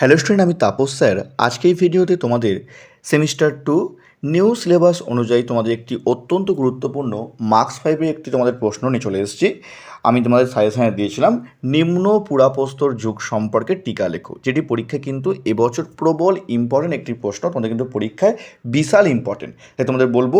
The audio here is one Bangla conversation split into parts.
হ্যালো স্টুডেন্ট আমি তাপস স্যার। আজকে এই ভিডিওতে তোমাদের সেমিস্টার টু নিউ সিলেবাস অনুযায়ী তোমাদের একটি অত্যন্ত গুরুত্বপূর্ণ মার্কস ফাইভের একটি তোমাদের প্রশ্ন নিয়ে চলে এসেছি। আমি তোমাদের সাজেশনে দিয়েছিলাম, নিম্ন পুরাপ্রস্তর যুগ সম্পর্কে টিকা লেখো, যেটি পরীক্ষায় কিন্তু এবছর প্রবল ইম্পর্টেন্ট একটি প্রশ্ন, তোমাদের কিন্তু পরীক্ষায় বিশাল ইম্পর্টেন্ট তাই তোমাদের বলব,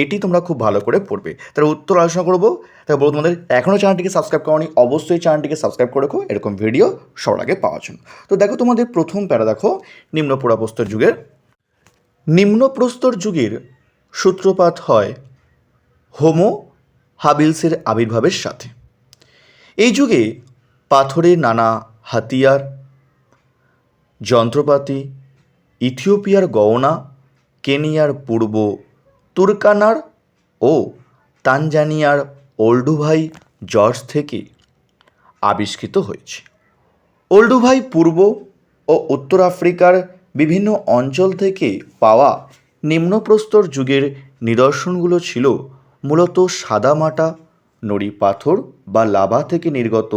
এটি তোমরা খুব ভালো করে পড়বে। তার উত্তর আলোচনা করব। তাই বলব তোমাদের এখনও চ্যানেলটিকে সাবস্ক্রাইব করনি, অবশ্যই চ্যানেলটিকে সাবস্ক্রাইব করে রাখো, এরকম ভিডিও সবার আগে পাওয়ার জন্য। তো দেখো তোমাদের প্রথম প্যারা দেখো, নিম্ন পুরাপ্রস্তর যুগের নিম্নপ্রস্তর যুগের সূত্রপাত হয় হোমো হাবিলসের আবির্ভাবের সাথে। এই যুগে পাথরের নানা হাতিয়ার, যন্ত্রপাতি, ইথিওপিয়ার গহনা কেনিয়ার পূর্ব তুর্কানার ও তানজানিয়ার ওল্ডুভাই জর্জ থেকে আবিষ্কৃত হয়েছে। ওল্ডুভাই পূর্ব ও উত্তর আফ্রিকার বিভিন্ন অঞ্চল থেকে পাওয়া নিম্নপ্রস্তর যুগের নিদর্শনগুলো ছিল মূলত সাদামাটা নড়ি পাথর বা লাভা থেকে নির্গত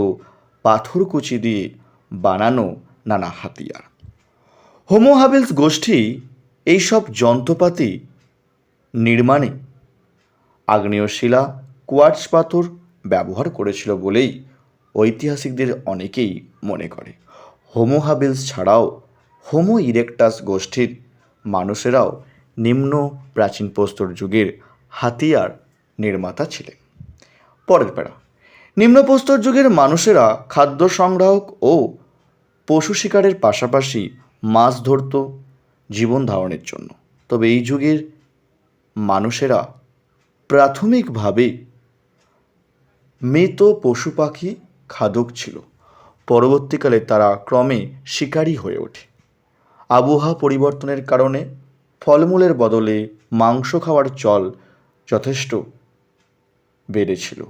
পাথরকুচি দিয়ে বানানো নানা হাতিয়ার। হোমো হাবিলস গোষ্ঠী এইসব যন্ত্রপাতি নির্মাণে আগ্নেয় শিলা কোয়ার্টজ পাথর ব্যবহার করেছিল বলেই ঐতিহাসিকদের অনেকেই মনে করে। হোমো হাবিলস ছাড়াও হোমো ইরেকটাস গোষ্ঠীর মানুষেরাও নিম্ন প্রাচীন প্রস্তর যুগের হাতিয়ার নির্মাতা ছিলেন। পরের প্যারা। নিম্নপ্রস্তর যুগের মানুষেরা খাদ্য সংগ্রাহক ও পশু শিকারের পাশাপাশি মাছ ধরত জীবন ধারণের জন্য। তবে এই যুগের মানুষেরা প্রাথমিকভাবে মৃত পশু পাখি খাদক ছিল। পরবর্তীকালে তারা ক্রমে শিকারী হয়ে ওঠে। আবহাওয়া পরিবর্তনের কারণে ফলমূলের বদলে মাংস খাওয়ার চল যথেষ্ট বেড়েছিল।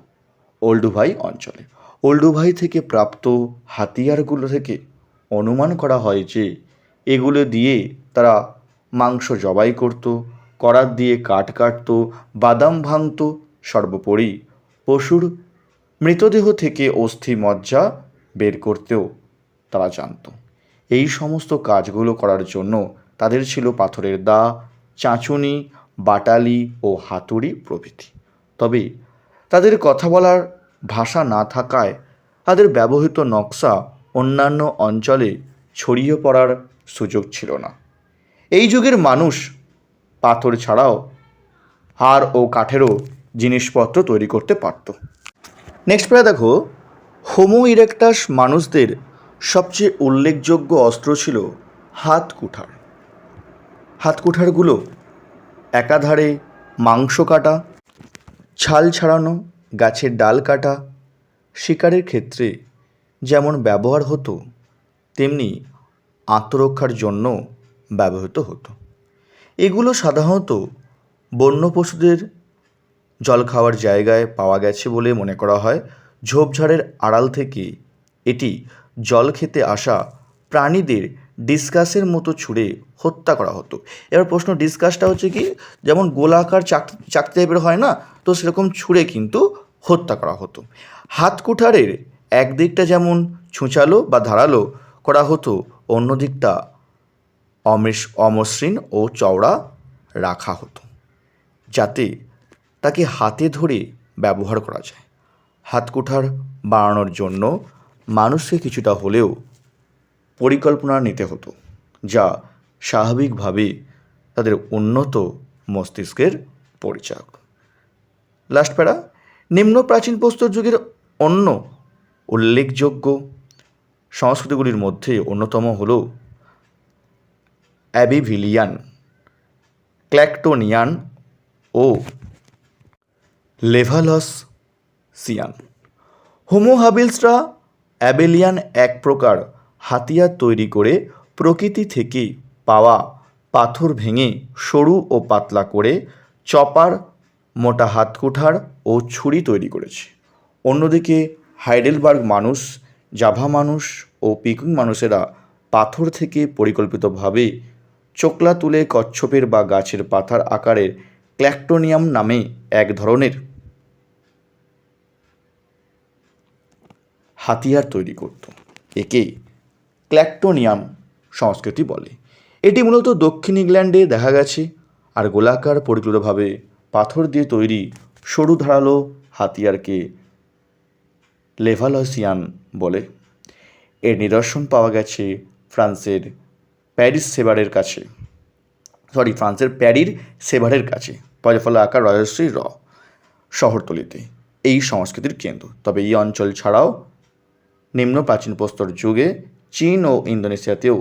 ওল্ডুভাই অঞ্চলে। ওল্ডুভাই থেকে প্রাপ্ত হাতিয়ারগুলো থেকে অনুমান করা হয় যে, এগুলো দিয়ে তারা মাংস জবাই করত, করাত দিয়ে কাঠ কাটত, বাদাম ভাঙত, সর্বোপরি পশুর মৃতদেহ থেকে অস্থি মজ্জা বের করতেও তারা জানত। এই সমস্ত কাজগুলো করার জন্য তাদের ছিল পাথরের দা, চাঁচুনি, বাটালি ও হাতুড়ি প্রভৃতি। তবে তাদের কথা বলার ভাষা না থাকায় তাদের ব্যবহৃত নকশা অন্যান্য অঞ্চলে ছড়িয়ে পড়ার সুযোগ ছিল না। এই যুগের মানুষ পাথর ছাড়াও হাড় ও কাঠেরও জিনিসপত্র তৈরি করতে পারত। নেক্সট প্রায় দেখো হোমো ইরেকটাস মানুষদের সবচেয়ে উল্লেখযোগ্য অস্ত্র ছিল হাত কুঠার হাত কুঠারগুলো একাধারে মাংস কাটা, ছাল ছাড়ানো, গাছের ডাল কাটা, শিকারের ক্ষেত্রে যেমন ব্যবহার হতো, তেমনি আত্মরক্ষার জন্য ব্যবহৃত হতো। এগুলো সাধারণত বন্য পশুদের জল খাওয়ার জায়গায় পাওয়া গেছে বলে মনে করা হয়। ঝোপঝাড়ের আড়াল থেকে এটি জল খেতে আসা প্রাণীদের ডিসকাসের মতো ছুঁড়ে হত্যা করা হতো। এবার প্রশ্ন ডিসকাসটা হচ্ছে কি? যেমন গোলাকার চাক, চাকতি টাইপের হয় না, তো সেরকম ছুঁড়ে কিন্তু হত্যা করা হতো। হাত কুঠারের একদিকটা যেমন ছুঁচালো বা ধারালো করা হতো অন্য দিকটা অমৃষ অমসৃণ ও চওড়া রাখা হতো, যাতে তাকে হাতে ধরে ব্যবহার করা যায়। হাত কুঠার বানানোর জন্য মানুষকে কিছুটা হলেও পরিকল্পনা নিতে হতো, যা স্বাভাবিকভাবে তাদের উন্নত মস্তিষ্কের পরিচায়ক লাস্ট প্যারা, নিম্ন প্রাচীন প্রস্তর যুগের অন্য উল্লেখযোগ্য সংস্কৃতিগুলির মধ্যে অন্যতম হল অ্যাবিভিলিয়ান, ক্ল্যাকটোনিয়ান ও লেভালস সিয়ান হোমো হাবিলসরা অ্যাবেলিয়ান এক প্রকার হাতিয়ার তৈরি করে প্রকৃতি থেকে পাওয়া পাথর ভেঙে সরু ও পাতলা করে চপার, মোটা হাতকুঠার ও ছুরি তৈরি করেছে। অন্যদিকে হাইডেলবার্গ মানুষ, জাভা মানুষ ও পিকুং মানুষেরা পাথর থেকে পরিকল্পিতভাবে চোকলা তুলে কচ্ছপের বা গাছের পাতার আকারের ক্ল্যাক্টোনিয়াম নামে এক ধরনের হাতিয়ার তৈরি করত। একে ক্ল্যাক্টোনিয়াম সংস্কৃতি বলে। এটি মূলত দক্ষিণ ইংল্যান্ডে দেখা গেছে আর গোলাকার পরিপূরকভাবে পাথর দিয়ে তৈরি সরু ধারালো হাতিয়ারকে লেভালসিয়ান বলে। এর নিদর্শন পাওয়া গেছে ফ্রান্সের প্যারিস সেবারের কাছে। সরি, ফ্রান্সের প্যারির সেভারের কাছে। পয়ফলা আকার রয়শ্রী র। শহরতলিতে। এই সংস্কৃতির কেন্দ্র। তবে এই অঞ্চল ছাড়াও নিম্ন প্রাচীন প্রস্তর যুগে চীন ও ইন্দোনেশিয়াতেও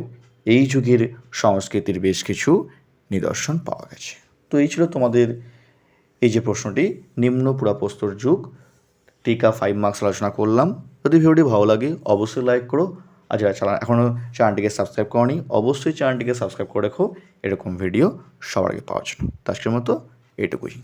এই যুগের সংস্কৃতির বেশ কিছু নিদর্শন পাওয়া গেছে। তো এই ছিল তোমাদের এই যে প্রশ্নটি, নিম্ন পুরাপ্রস্তর যুগ, টিকা ফাইভ মার্কস আলোচনা করলাম। যদি ভিডিওটি ভালো লাগে, অবশ্যই লাইক করো। আর যারা চালা এখনও চ্যানেলটিকে সাবস্ক্রাইব করনি, অবশ্যই চ্যানেলটিকে সাবস্ক্রাইব করে রেখো। এরকম ভিডিও সবার আগে পাওয়ার জন্য। তো আজকের মতো এটুকুই।